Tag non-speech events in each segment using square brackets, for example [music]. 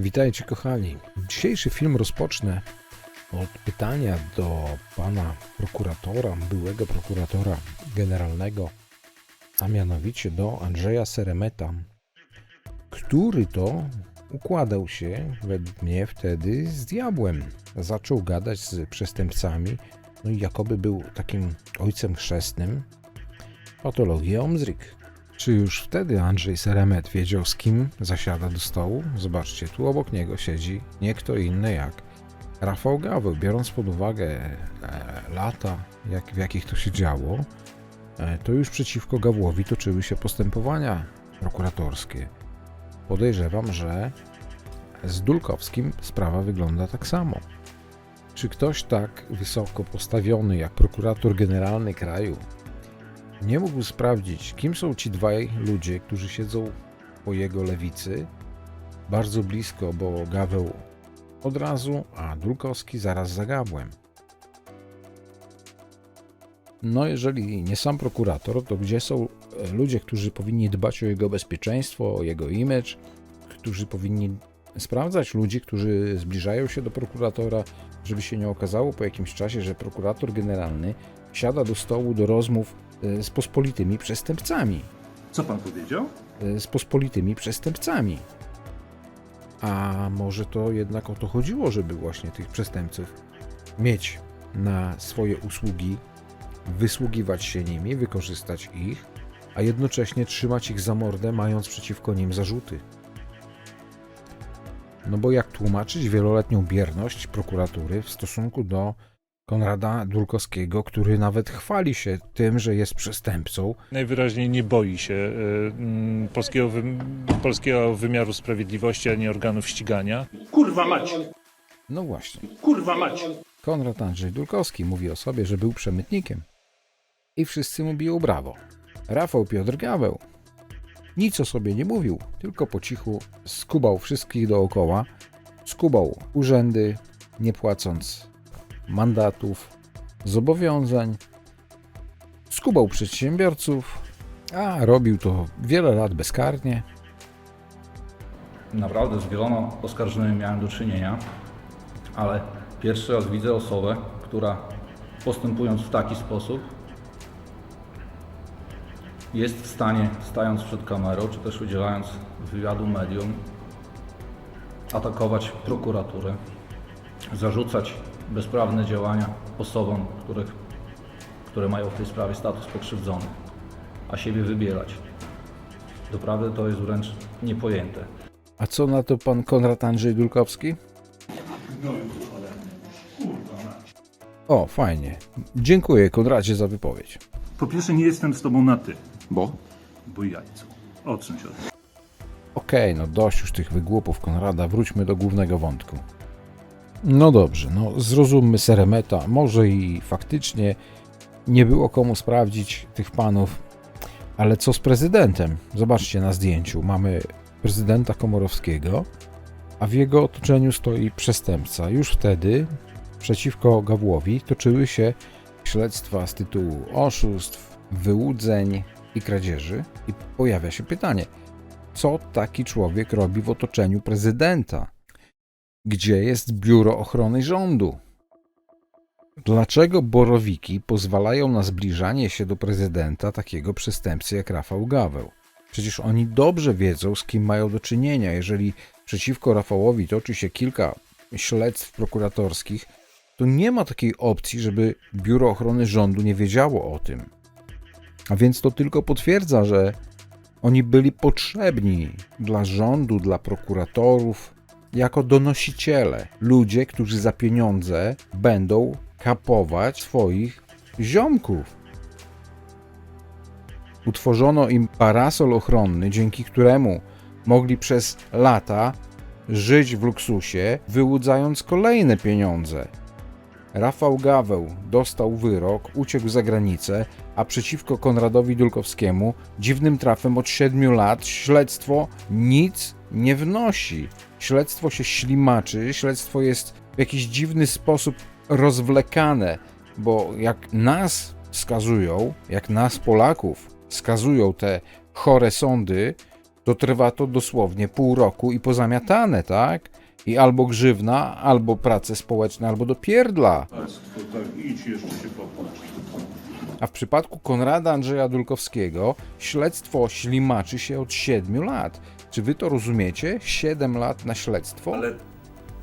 Witajcie kochani. Dzisiejszy film rozpocznę od pytania do pana prokuratora, byłego prokuratora generalnego, a mianowicie do Andrzeja Seremeta, który to układał się według mnie wtedy z diabłem. Zaczął gadać z przestępcami, no i jakoby był takim ojcem chrzestnym patologii Omzrik. Czy już wtedy Andrzej Seremet wiedział, z kim zasiada do stołu? Zobaczcie, tu obok niego siedzi nie kto inny jak Rafał Gaweł. Biorąc pod uwagę e, lata, jak, w jakich to się działo, e, to już przeciwko Gawłowi toczyły się postępowania prokuratorskie. Podejrzewam, że z Dulkowskim sprawa wygląda tak samo. Czy ktoś tak wysoko postawiony jak prokurator generalny kraju nie mógł sprawdzić, kim są ci dwaj ludzie, którzy siedzą po jego lewicy, bardzo blisko, bo Gaweł od razu, a Dulkowski zaraz za Gawłem. No, jeżeli nie sam prokurator, to gdzie są e, ludzie, którzy powinni dbać o jego bezpieczeństwo, o jego image, którzy powinni sprawdzać ludzi, którzy zbliżają się do prokuratora, żeby się nie okazało po jakimś czasie, że prokurator generalny siada do stołu do rozmów z pospolitymi przestępcami. Co pan powiedział? e, Z pospolitymi przestępcami. A może to jednak o to chodziło, żeby właśnie tych przestępców mieć na swoje usługi, wysługiwać się nimi, wykorzystać ich, a jednocześnie trzymać ich za mordę, mając przeciwko nim zarzuty. No bo jak tłumaczyć wieloletnią bierność prokuratury w stosunku do Konrada Dulkowskiego, który nawet chwali się tym, że jest przestępcą, najwyraźniej nie boi się y, mm, polskiego, wym- polskiego wymiaru sprawiedliwości ani organów ścigania. Kurwa mać! no właśnie. Kurwa mać! Konrad Andrzej Dulkowski mówi o sobie, że był przemytnikiem. I wszyscy mu biją brawo. Rafał Piotr Gaweł nic o sobie nie mówił, tylko po cichu skubał wszystkich dookoła, skubał urzędy, nie płacąc mandatów, zobowiązań, skubał przedsiębiorców, a robił to wiele lat bezkarnie. Naprawdę z wieloma oskarżonymi miałem do czynienia, ale pierwszy raz widzę osobę, która postępując w taki sposób jest w stanie, stając przed kamerą, czy też udzielając wywiadu medium, atakować prokuraturę, zarzucać bezprawne działania osobom, których, które mają w tej sprawie status pokrzywdzonych, a siebie wybierać. Doprawdy to jest wręcz niepojęte. A co na to pan Konrad Andrzej Dulkowski? O, fajnie. Dziękuję Konradzie za wypowiedź. Po pierwsze nie jestem z tobą na ty, Bo? bo jajcu. Odsuń się od. Okej, no dość już tych wygłupów Konrada, wróćmy do głównego wątku. No dobrze, no zrozummy Seremeta, może i faktycznie nie było komu sprawdzić tych panów, ale co z prezydentem? Zobaczcie na zdjęciu, mamy prezydenta Komorowskiego, a w jego otoczeniu stoi przestępca. Już wtedy przeciwko Gawłowi toczyły się śledztwa z tytułu oszustw, wyłudzeń i kradzieży i pojawia się pytanie, co taki człowiek robi w otoczeniu prezydenta? Gdzie jest biuro ochrony rządu? Dlaczego borowiki pozwalają na zbliżanie się do prezydenta takiego przestępcy jak Rafał Gaweł? Przecież oni dobrze wiedzą, z kim mają do czynienia. Jeżeli przeciwko Rafałowi toczy się kilka śledztw prokuratorskich, to nie ma takiej opcji, żeby biuro ochrony rządu nie wiedziało o tym. A więc to tylko potwierdza, że oni byli potrzebni dla rządu, dla prokuratorów, jako donosiciele. Ludzie, którzy za pieniądze będą kapować swoich ziomków. Utworzono im parasol ochronny, dzięki któremu mogli przez lata żyć w luksusie, wyłudzając kolejne pieniądze. Rafał Gaweł dostał wyrok, uciekł za granicę, a przeciwko Konradowi Dulkowskiemu dziwnym trafem od 7 lat śledztwo nic nie wnosi. Śledztwo się ślimaczy, śledztwo jest w jakiś dziwny sposób rozwlekane, bo jak nas skazują, jak nas Polaków skazują te chore sądy, to trwa to dosłownie pół roku i pozamiatane, tak? I albo grzywna, albo prace społeczne, albo do pierdla. Tak. A w przypadku Konrada Andrzeja Dulkowskiego śledztwo ślimaczy się od 7 lat. Czy wy to rozumiecie? 7 lat na śledztwo? Ale,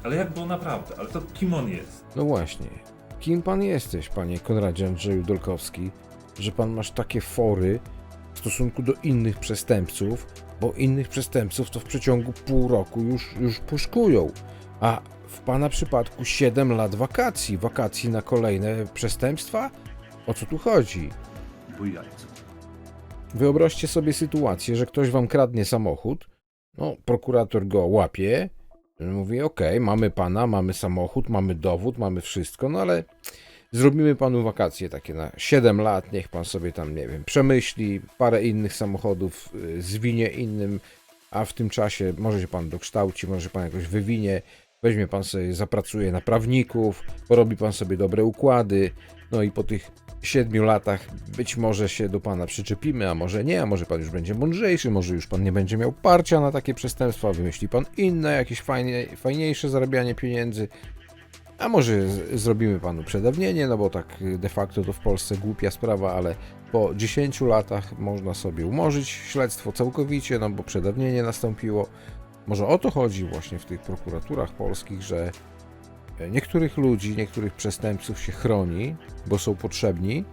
ale jak było naprawdę? Ale to kim on jest? No właśnie. Kim pan jesteś, panie Konradzie Andrzeju Dolkowski, że pan masz takie fory w stosunku do innych przestępców, bo innych przestępców to w przeciągu pół roku już, już puszkują, a w pana przypadku 7 lat wakacji, wakacji na kolejne przestępstwa? O co tu chodzi? Wyobraźcie sobie sytuację, że ktoś wam kradnie samochód, no, prokurator go łapie, mówi, okej, mamy pana, mamy samochód, mamy dowód, mamy wszystko, no ale zrobimy panu wakacje takie na 7 lat, niech pan sobie tam, nie wiem, przemyśli, parę innych samochodów y, zwinie innym, a w tym czasie może się pan dokształci, może się pan jakoś wywinie, weźmie pan sobie, zapracuje na prawników, porobi pan sobie dobre układy, no i po tych siedmiu latach być może się do pana przyczepimy, a może nie, a może pan już będzie mądrzejszy, może już pan nie będzie miał parcia na takie przestępstwa, wymyśli pan inne, jakieś fajnie, fajniejsze zarabianie pieniędzy, a może zrobimy panu przedawnienie, no bo tak de facto to w Polsce głupia sprawa, ale po 10 latach można sobie umorzyć śledztwo całkowicie, no bo przedawnienie nastąpiło. Może o to chodzi właśnie w tych prokuraturach polskich, że niektórych ludzi, niektórych przestępców się chroni, bo są potrzebni,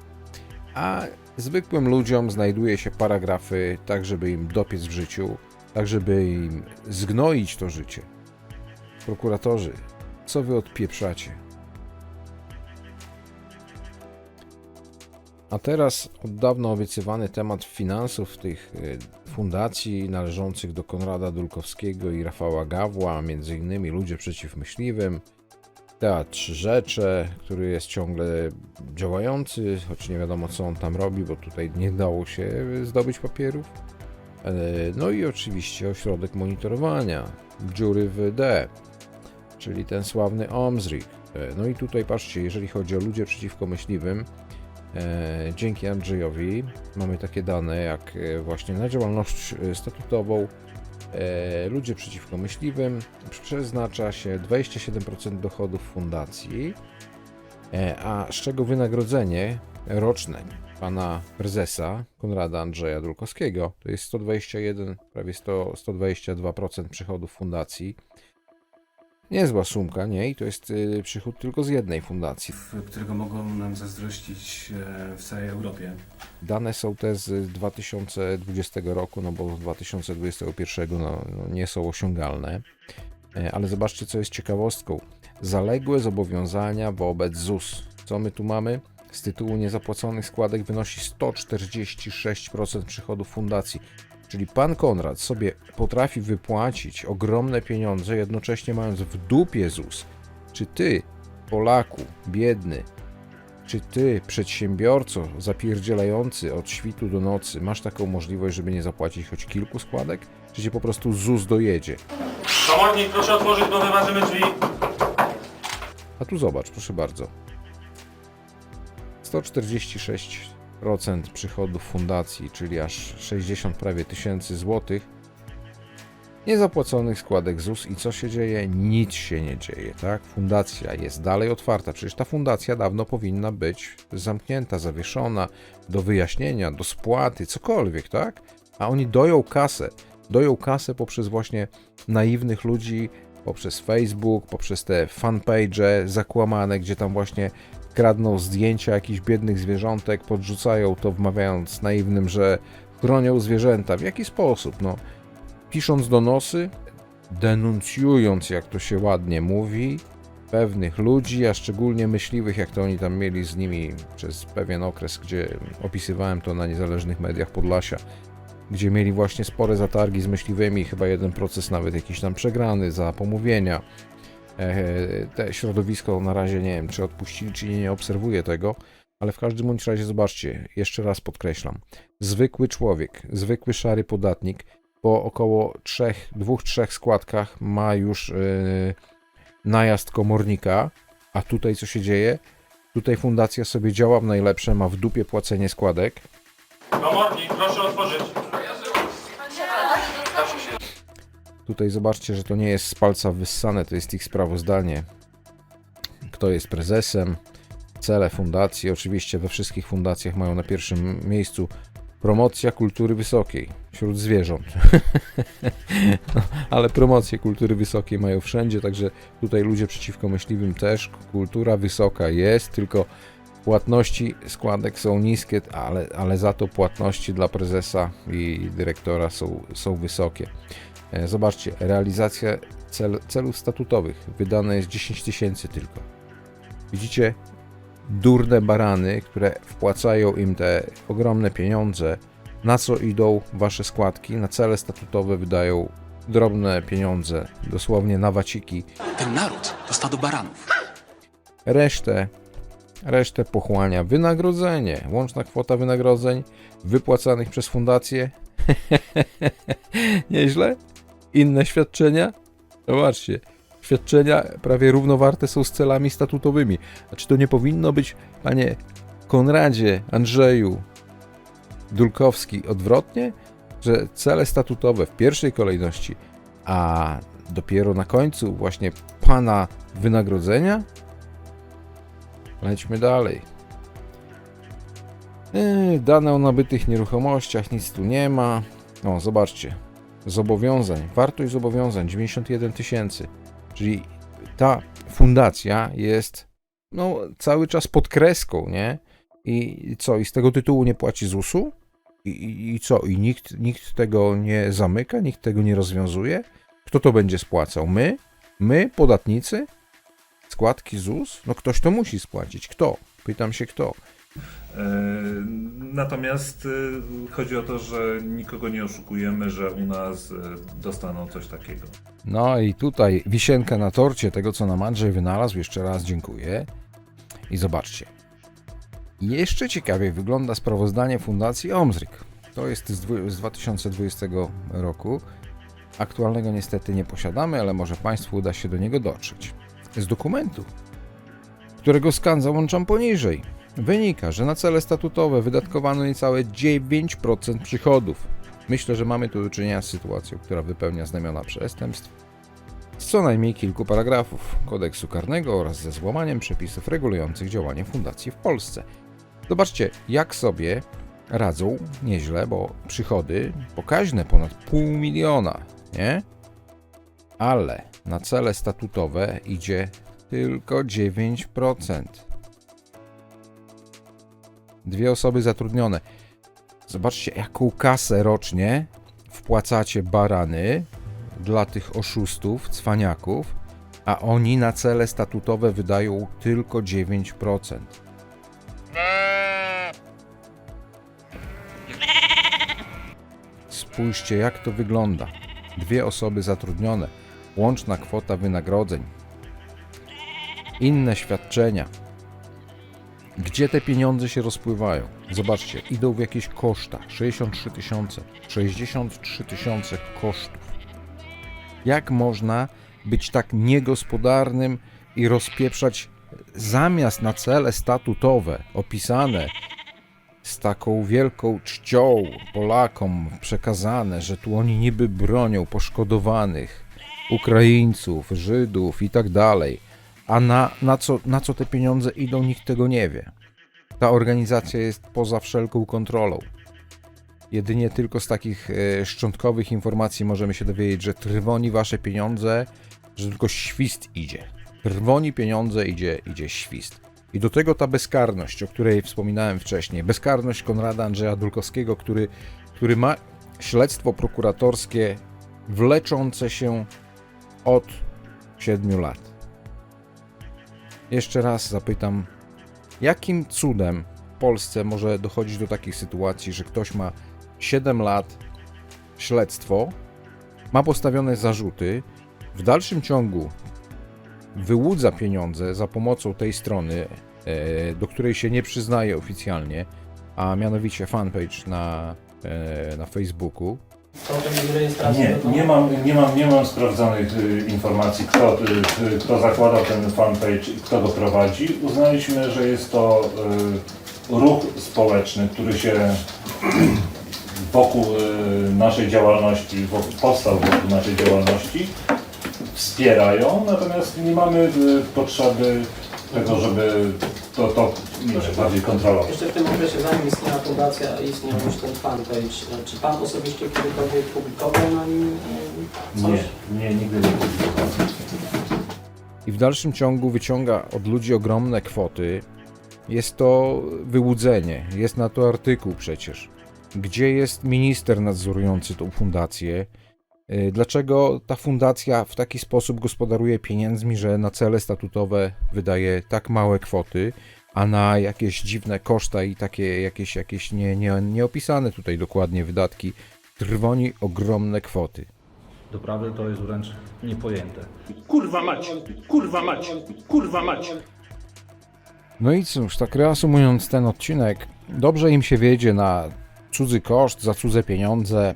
a zwykłym ludziom znajduje się paragrafy tak, żeby im dopiec w życiu, tak, żeby im zgnoić to życie. Prokuratorzy, co wy odpieprzacie? A teraz od dawna obiecywany temat finansów tych y, fundacji należących do Konrada Dulkowskiego i Rafała Gawła, innymi Ludzie Przeciw Myśliwym, Teatr Rzecze, który jest ciągle działający, choć nie wiadomo co on tam robi, bo tutaj nie dało się zdobyć papierów. E, No i oczywiście ośrodek monitorowania, dziury w D, czyli ten sławny OMSRIG. E, No i tutaj patrzcie, jeżeli chodzi o ludzie przeciwko myśliwym, dzięki Andrzejowi mamy takie dane jak e, właśnie na działalność e, statutową, e, ludzie przeciwko myśliwym. Przeznacza się 27% dochodów fundacji, e, a z czego wynagrodzenie roczne pana prezesa Konrada Andrzeja Dulkowskiego? To jest 121, prawie 100, 122% przychodów fundacji. Niezła sumka, nie? I to jest y, przychód tylko z jednej fundacji. którego mogą nam zazdrościć e, w całej Europie. Dane są te z 2020 roku, no bo z 2021 no, no nie są osiągalne. E, Ale zobaczcie, co jest ciekawostką. Zaległe zobowiązania wobec ZUS. Co my tu mamy? Z tytułu niezapłaconych składek wynosi 146% przychodów fundacji. Czyli pan Konrad sobie potrafi wypłacić ogromne pieniądze, jednocześnie mając w dupie ZUS. Czy ty, Polaku, biedny, czy ty, przedsiębiorco zapierdzielający od świtu do nocy, masz taką możliwość, żeby nie zapłacić choć kilku składek? Czy cię po prostu ZUS dojedzie? Komornik, proszę otworzyć, bo wyważymy drzwi. A tu zobacz, proszę bardzo. 146% przychodów fundacji, czyli aż 60 prawie tysięcy złotych, niezapłaconych składek ZUS i co się dzieje? Nic się nie dzieje, tak? Fundacja jest dalej otwarta. Przecież ta fundacja dawno powinna być zamknięta, zawieszona, do wyjaśnienia, do spłaty, cokolwiek, tak? A oni doją kasę. Doją kasę poprzez właśnie naiwnych ludzi, poprzez Facebook, poprzez te fanpage zakłamane, gdzie tam właśnie kradną zdjęcia jakichś biednych zwierzątek, podrzucają to wmawiając naiwnym, że chronią zwierzęta. W jaki sposób? No, pisząc donosy, denuncjując, jak to się ładnie mówi, pewnych ludzi, a szczególnie myśliwych, jak to oni tam mieli z nimi przez pewien okres, gdzie opisywałem to na niezależnych mediach Podlasia, gdzie mieli właśnie spore zatargi z myśliwymi, chyba jeden proces nawet jakiś tam przegrany za pomówienia. E, Te środowisko na razie nie wiem, czy odpuścili, czy nie, nie obserwuję tego, ale w każdym bądź razie zobaczcie, jeszcze raz podkreślam. Zwykły człowiek, zwykły szary podatnik po około 2-3 składkach ma już e, najazd komornika, a tutaj co się dzieje? Tutaj fundacja sobie działa w najlepsze, ma w dupie płacenie składek, Komornik, proszę otworzyć. Tutaj zobaczcie, że to nie jest z palca wyssane, to jest ich sprawozdanie. Kto jest prezesem, cele fundacji. Oczywiście we wszystkich fundacjach mają na pierwszym miejscu promocja kultury wysokiej wśród zwierząt. [laughs] Ale promocję kultury wysokiej mają wszędzie, także tutaj ludzie przeciwko myśliwym też. Kultura wysoka jest, tylko płatności składek są niskie, ale, ale za to płatności dla prezesa i dyrektora są, są wysokie. E, Zobaczcie, realizacja cel, celów statutowych wydane jest 10 tysięcy tylko. Widzicie durne barany, które wpłacają im te ogromne pieniądze. Na co idą wasze składki? Na cele statutowe wydają drobne pieniądze, dosłownie na waciki. Ten naród to stado baranów. Resztę, resztę pochłania wynagrodzenie. Łączna kwota wynagrodzeń wypłacanych przez fundację. [laughs] Nieźle? Inne świadczenia? Zobaczcie. Świadczenia prawie równowarte są z celami statutowymi. A czy to nie powinno być, panie Konradzie, Andrzeju, Dulkowski, odwrotnie? Że cele statutowe w pierwszej kolejności, a dopiero na końcu właśnie pana wynagrodzenia? Lećmy dalej. Yy, dane o nabytych nieruchomościach, nic tu nie ma. O, zobaczcie. Zobowiązań, wartość zobowiązań 91 tysięcy. Czyli ta fundacja jest no, cały czas pod kreską, nie? I co, i z tego tytułu nie płaci ZUS-u? I, i, I co, i nikt, nikt tego nie zamyka, nikt tego nie rozwiązuje? Kto to będzie spłacał? My? My, podatnicy? Składki ZUS? No ktoś to musi spłacić. Kto? Pytam się kto. E, Natomiast e, chodzi o to, że nikogo nie oszukujemy, że u nas e, dostaną coś takiego. No i tutaj wisienka na torcie tego, co nam Andrzej wynalazł. Jeszcze raz dziękuję. I zobaczcie. Jeszcze ciekawiej wygląda sprawozdanie Fundacji Omzrik. To jest z 2020 roku. Aktualnego niestety nie posiadamy, ale może Państwu uda się do niego dotrzeć. Z dokumentu, którego skan załączam poniżej, wynika, że na cele statutowe wydatkowano niecałe 9% przychodów. Myślę, że mamy tu do czynienia z sytuacją, która wypełnia znamiona przestępstw z co najmniej kilku paragrafów kodeksu karnego oraz ze złamaniem przepisów regulujących działanie fundacji w Polsce. Zobaczcie, jak sobie radzą nieźle, bo przychody pokaźne ponad pół miliona, nie? Ale na cele statutowe idzie tylko 9%. Dwie osoby zatrudnione. Zobaczcie, jaką kasę rocznie wpłacacie barany dla tych oszustów, cwaniaków, a oni na cele statutowe wydają tylko 9%. Spójrzcie, jak to wygląda. Dwie osoby zatrudnione, łączna kwota wynagrodzeń, inne świadczenia. Gdzie te pieniądze się rozpływają? Zobaczcie, idą w jakieś koszta. 63 tysiące. 63 tysiące kosztów. Jak można być tak niegospodarnym i rozpieprzać zamiast na cele statutowe opisane z taką wielką czcią Polakom przekazane, że tu oni niby bronią poszkodowanych Ukraińców, Żydów i tak dalej. A na, na, co, na co te pieniądze idą, nikt tego nie wie. Ta organizacja jest poza wszelką kontrolą. Jedynie tylko z takich e, szczątkowych informacji możemy się dowiedzieć, że trwoni wasze pieniądze, że tylko świst idzie. Trwoni pieniądze, idzie, idzie świst. I do tego ta bezkarność, o której wspominałem wcześniej. Bezkarność Konrada Andrzeja Dulkowskiego, który, który ma śledztwo prokuratorskie wleczące się od 7 lat. Jeszcze raz zapytam, jakim cudem w Polsce może dochodzić do takich sytuacji, że ktoś ma 7 lat śledztwo, ma postawione zarzuty, w dalszym ciągu wyłudza pieniądze za pomocą tej strony, e, do której się nie przyznaje oficjalnie, a mianowicie fanpage na, e, na Facebooku. Nie, nie mam, nie mam, nie mam sprawdzonych y, informacji, kto, y, y, kto zakładał ten fanpage i kto go prowadzi. Uznaliśmy, że jest to y, ruch społeczny, który się [clears throat] wokół y, naszej działalności, wokół, powstał wokół naszej działalności, wspierają, natomiast nie mamy y, potrzeby tego, żeby to, to nie wiem, bardziej kontrolować. Jeszcze w tym okresie, zanim istniała fundacja, istniał już ten fanpage. Czy Pan osobiście kiedykolwiek publikował na nim e, coś? Nie, nie, nigdy nie publikowałem. i w dalszym ciągu wyciąga od ludzi ogromne kwoty, jest to wyłudzenie. Jest na to artykuł przecież. Gdzie jest minister nadzorujący tą fundację? Y, Dlaczego ta fundacja w taki sposób gospodaruje pieniędzmi, że na cele statutowe wydaje tak małe kwoty, a na jakieś dziwne koszta i takie jakieś, jakieś nie, nie, nieopisane tutaj dokładnie wydatki trwoni ogromne kwoty? Doprawdy to jest wręcz niepojęte. Kurwa mać! Kurwa mać! Kurwa mać! No i cóż, tak reasumując ten odcinek, dobrze im się wiedzie na cudzy koszt, za cudze pieniądze.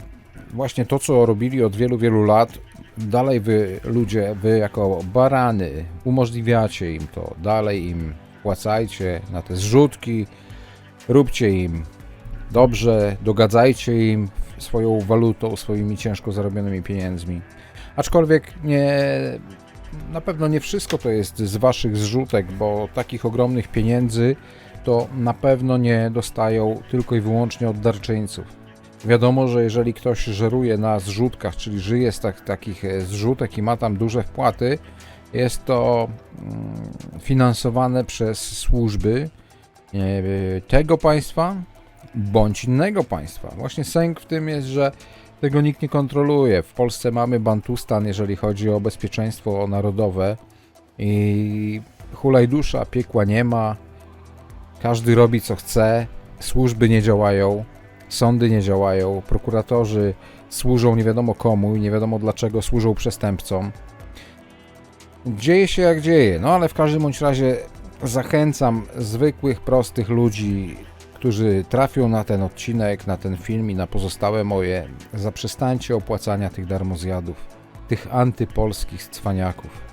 Właśnie to, co robili od wielu, wielu lat, dalej wy ludzie, wy jako barany, umożliwiacie im to, dalej im płacajcie na te zrzutki, róbcie im dobrze, dogadzajcie im swoją walutą, swoimi ciężko zarobionymi pieniędzmi. Aczkolwiek nie, na pewno nie wszystko to jest z waszych zrzutek, bo takich ogromnych pieniędzy to na pewno nie dostają tylko i wyłącznie od darczyńców. Wiadomo, że jeżeli ktoś żeruje na zrzutkach, czyli żyje z tak, takich e, zrzutek i ma tam duże wpłaty, jest to mm, finansowane przez służby e, tego państwa bądź innego państwa. Właśnie sęk w tym jest, że tego nikt nie kontroluje. W Polsce mamy bantustan, jeżeli chodzi o bezpieczeństwo narodowe i hulaj dusza, piekła nie ma. Każdy robi co chce, służby nie działają, sądy nie działają, prokuratorzy służą nie wiadomo komu i nie wiadomo dlaczego służą przestępcom. Dzieje się jak dzieje, no ale w każdym bądź razie zachęcam zwykłych, prostych ludzi, którzy trafią na ten odcinek, na ten film i na pozostałe moje, zaprzestańcie opłacania tych darmozjadów, tych antypolskich cwaniaków.